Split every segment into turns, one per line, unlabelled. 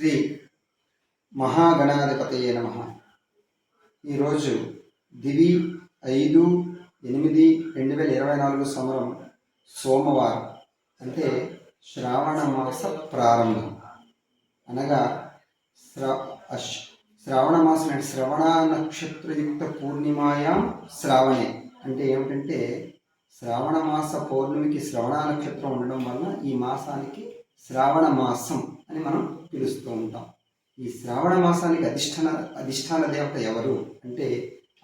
శ్రీ మహాగణాధిపతయే నమ. ఈరోజు దివి ఐదు ఎనిమిది రెండు వేల ఇరవై నాలుగు సంవత్సరం సోమవారం అంటే శ్రావణ మాస ప్రారంభం. అనగా శ్రా అశ్ శ్రావణ మాసం అంటే శ్రవణ నక్షత్రయుక్త పూర్ణిమాయాం శ్రావణే. అంటే ఏమిటంటే శ్రావణ మాస పౌర్ణమికి శ్రవణ నక్షత్రం ఉండడం వలన ఈ మాసానికి శ్రావణ మాసం అని మనం పిలుస్తూ ఉంటాం. ఈ శ్రావణ మాసానికి అధిష్టాన అధిష్టాన దేవత ఎవరు అంటే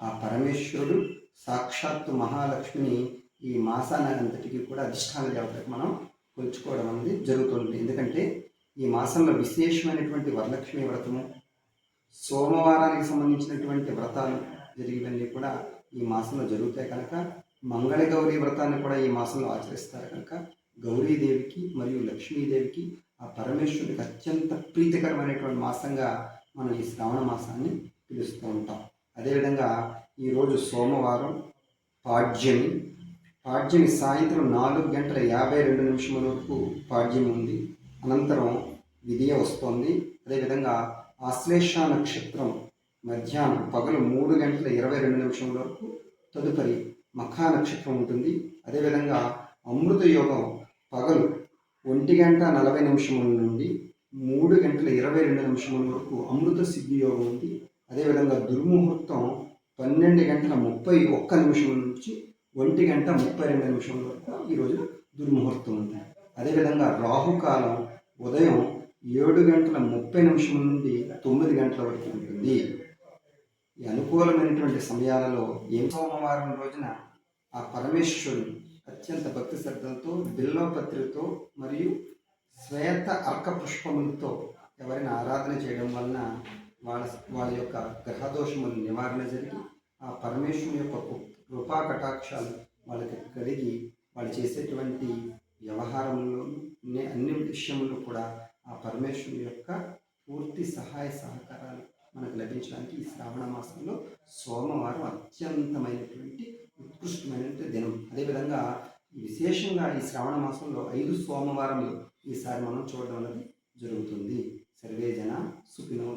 ఆ పరమేశ్వరుడు సాక్షాత్తు మహాలక్ష్మిని ఈ మాసానికి అంతటికీ కూడా అధిష్టాన దేవతకు మనం కొలుచుకోవడం అనేది జరుగుతుంది ఎందుకంటే ఈ మాసంలో విశేషమైనటువంటి వరలక్ష్మి వ్రతము సోమవారానికి సంబంధించినటువంటి వ్రతాలు జరిగినవన్నీ కూడా ఈ మాసంలో జరుగుతాయి కనుక మంగళగౌరీ వ్రతాన్ని కూడా ఈ మాసంలో ఆచరిస్తారు కనుక గౌరీదేవికి మరియు లక్ష్మీదేవికి ఆ పరమేశ్వరుడికి అత్యంత ప్రీతికరమైనటువంటి మాసంగా మనం ఈ శ్రావణ మాసాన్ని పిలుస్తూ ఉంటాం. అదేవిధంగా ఈరోజు సోమవారం పాడ్యమి. పాడ్యమి సాయంత్రం నాలుగు గంటల యాభై రెండు నిమిషముల వరకు పాడ్యమి ఉంది. అనంతరం విధియ వస్తోంది. అదేవిధంగా ఆశ్లేష నక్షత్రం మధ్యాహ్నం పగలు మూడు గంటల ఇరవై రెండు నిమిషం వరకు తదుపరి మఖా నక్షత్రం ఉంటుంది. అదేవిధంగా అమృత యోగం పగలు ఒంటి గంట నలభై నిమిషముల నుండి మూడు గంటల ఇరవై రెండు నిమిషముల వరకు అమృత సిద్ధి యోగం ఉంది. అదేవిధంగా దుర్ముహూర్తం పన్నెండు గంటల ముప్పై ఒక్క నిమిషం నుంచి ఒంటి గంట ముప్పై రెండు నిమిషముల వరకు ఈరోజు దుర్ముహూర్తం ఉంది. అదేవిధంగా రాహుకాలం ఉదయం ఏడు గంటల ముప్పై నిమిషం నుండి తొమ్మిది గంటల వరకు ఉంటుంది. ఈ అనుకూలమైనటువంటి సమయాలలో ఏం సోమవారం రోజున ఆ పరమేశ్వరుడు అత్యంత భక్తి శ్రద్ధలతో బిల్వపత్రితో మరియు శ్వేత అర్క పుష్పములతో ఎవరైనా ఆరాధన చేయడం వలన వాళ్ళ వాళ్ళ యొక్క గ్రహదోషములు నివారణ జరిగి ఆ పరమేశ్వరుని యొక్క కృపా కటాక్షాలు వాళ్ళకి కలిగి వాళ్ళు చేసేటువంటి వ్యవహారంలో అన్ని విషయంలో కూడా ఆ పరమేశ్వరుని యొక్క పూర్తి సహాయ సహకారాలు మనకు లభించడానికి ఈ శ్రావణ మాసంలో సోమవారం అత్యంతమైనటువంటి ఉత్కృష్టమైనటువంటి దినం. అదేవిధంగా విశేషంగా ఈ శ్రావణ మాసంలో ఐదు సోమవారములు ఈసారి మనం చూడడం అనేది జరుగుతుంది. సర్వే జన సుఖినో